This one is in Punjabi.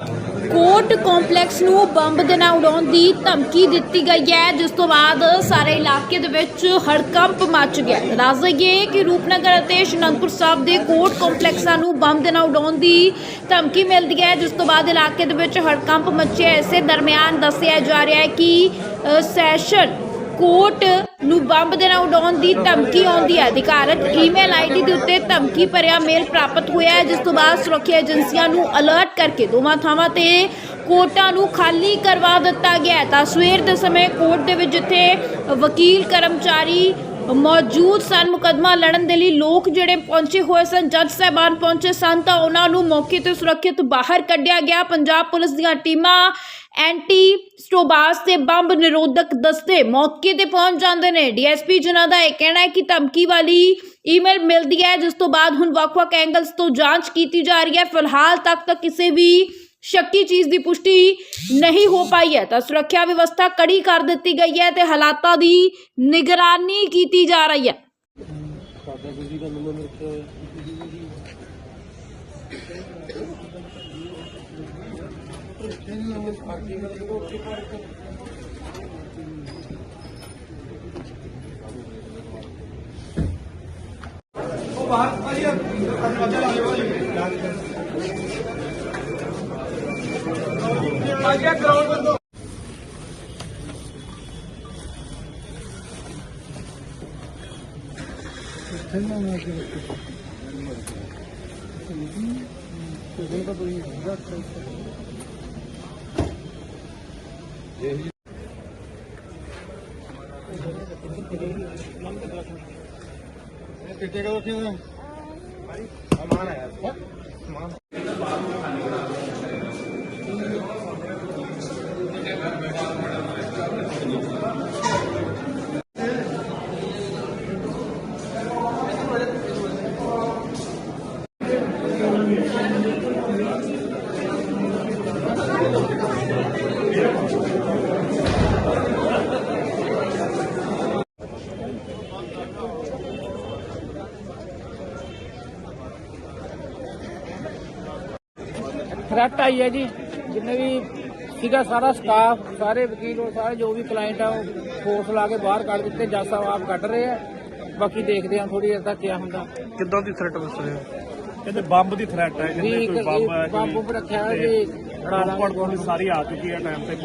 ਕੋਰਟ ਕੰਪਲੈਕਸ ਨੂੰ ਬੰਬ ਦੇ ਨਾਲ ਉਡਾਉਣ ਦੀ ਧਮਕੀ ਦਿੱਤੀ ਗਈ ਹੈ, ਜਿਸ ਤੋਂ ਬਾਅਦ ਸਾਰੇ ਇਲਾਕੇ ਦੇ ਵਿੱਚ ਹੜਕੰਪ ਮਚ ਗਿਆ ਦੱਸ ਦਈਏ ਕਿ ਰੂਪਨਗਰ ਅਤੇ ਸ਼ਨੰਗਪੁਰ ਸਾਹਿਬ ਦੇ ਕੋਰਟ ਕੰਪਲੈਕਸਾਂ ਨੂੰ ਬੰਬ ਦੇ ਨਾਲ ਉਡਾਉਣ ਦੀ ਧਮਕੀ ਮਿਲਦੀ ਹੈ, ਜਿਸ ਤੋਂ ਬਾਅਦ ਇਲਾਕੇ ਦੇ ਵਿੱਚ ਹੜਕੰਪ ਮਚਿਆ ਇਸੇ ਦਰਮਿਆਨ ਦੱਸਿਆ ਜਾ ਰਿਹਾ ਹੈ ਕਿ ਸੈਸ਼ਨ ਕੋਰਟ ਨੂੰ ਬੰਬ ਦੇ ਨਾਲ ਉਡਾਉਣ ਦੀ ਧਮਕੀ ਆਉਂਦੀ ਹੈ। ਅਧਿਕਾਰਕ ਈਮੇਲ ਆਈਡੀ ਦੇ ਉੱਤੇ ਧਮਕੀ ਭਰਿਆ ਮੇਲ ਪ੍ਰਾਪਤ ਹੋਇਆ ਹੈ, ਜਿਸ ਤੋਂ ਬਾਅਦ ਸੁਰੱਖਿਆ ਏਜੰਸੀਆਂ ਨੂੰ ਅਲਰਟ ਕਰਕੇ ਦੋਵਾਂ ਥਾਵਾਂ ਤੇ ਕੋਰਟਾਂ ਨੂੰ ਖਾਲੀ ਕਰਵਾ ਦਿੱਤਾ ਗਿਆ ਤਾਂ ਸਵੇਰ ਦੇ ਸਮੇਂ ਕੋਰਟ ਦੇ ਵਿੱਚ ਜਿੱਥੇ ਵਕੀਲ, ਕਰਮਚਾਰੀ ਮੌਜੂਦ ਸਨ, ਮੁਕਦਮਾ ਲੜਨ ਦੇ ਲਈ ਲੋਕ ਜਿਹੜੇ ਪਹੁੰਚੇ ਹੋਏ ਸਨ, ਜੱਜ ਸਾਹਿਬਾਨ ਪਹੁੰਚੇ ਸਨ, ਤਾਂ ਉਹਨਾਂ ਨੂੰ ਮੌਕੇ ਤੇ ਸੁਰੱਖਿਅਤ ਬਾਹਰ ਕੱਢਿਆ ਗਿਆ। ਪੰਜਾਬ ਪੁਲਿਸ ਦੀਆਂ ਟੀਮਾਂ ਐਂਟੀ ਸਟੋਬਾਸ ਤੇ ਬੰਬ ਨਿਰੋਧਕ ਦਸਤੇ ਮੌਕੇ ਤੇ ਪਹੁੰਚ ਜਾਂਦੇ ਨੇ। ਡੀਐਸਪੀ ਜਿਨ੍ਹਾਂ ਦਾ ਇਹ ਕਹਿਣਾ ਹੈ ਕਿ ਧਮਕੀ ਵਾਲੀ ਈਮੇਲ ਮਿਲਦੀ ਹੈ, ਜਿਸ ਤੋਂ ਬਾਅਦ ਹੁਣ ਵੱਖ-ਵੱਖ ਐਂਗਲਸ ਤੋਂ ਜਾਂਚ ਕੀਤੀ ਜਾ ਰਹੀ ਹੈ। ਫਿਲਹਾਲ ਤੱਕ ਤਾਂ ਕਿਸੇ ਵੀ ਸ਼ੱਕੀ ਚੀਜ਼ ਦੀ ਪੁਸ਼ਟੀ ਨਹੀਂ ਹੋ ਪਾਈ ਹੈ। ਤਾਂ ਸੁਰੱਖਿਆ ਵਿਵਸਥਾ ਕੜੀ ਕਰ ਦਿੱਤੀ ਗਈ ਹੈ ਤੇ ਹਾਲਾਤਾਂ ਦੀ ਨਿਗਰਾਨੀ ਕੀਤੀ ਜਾ ਰਹੀ ਹੈ। ਉਹ ਬਾਹਰ ਭਾਜੀ ਦਰਵਾਜ਼ਾ ਲਾ ਲਿਓ ਜੀ ਭਾਜੀ ਗਰਾਊਂਡ ਬੰਦੋ Tell me how much it is. representa do Jacaré. já का रखे हैं सामान है यार सामान Thank you. ਥ੍ਰੈਟ ਆਈ ਹੈ ਜੀ। ਜਿੰਨੇ ਵੀ ਸੀਗਾ ਸਾਰਾ ਸਟਾਫ ਸਾਰੇ ਵਕੀਲ ਉਹ ਸਾਰੇ ਜੋ ਵੀ ਕਲਾਇੰਟ ਆ ਉਹ ਫੋਰਸ ਲਾ ਕੇ ਬਾਹਰ ਕੱਢ ਦਿੱਤੇ। ਜੱਜ ਸਾਹਿਬ ਆਪ ਕੱਢ ਰਹੇ ਆ। ਬਾਕੀ ਦੇਖਦੇ ਹਾਂ ਥੋੜੀ ਦੇਰ ਤੱਕ ਕੀ ਹੁੰਦਾ। ਕਿੱਦਾਂ ਦੀ ਥ੍ਰੈਟ ਦੱਸ ਰਹੇ ਹੋ? ਕਹਿੰਦੇ ਬੰਬ ਦੀ ਥ੍ਰੈਟ ਹੈ। ਕਹਿੰਦੇ ਕੋਈ ਬੰਬ ਹੈ ਬੰਬ ਰੱਖਿਆ ਹੈ ਜੀ। ਸਾਰੀ ਆ ਚੁੱਕੀ ਹੈ ਟਾਈਮ ਤੇ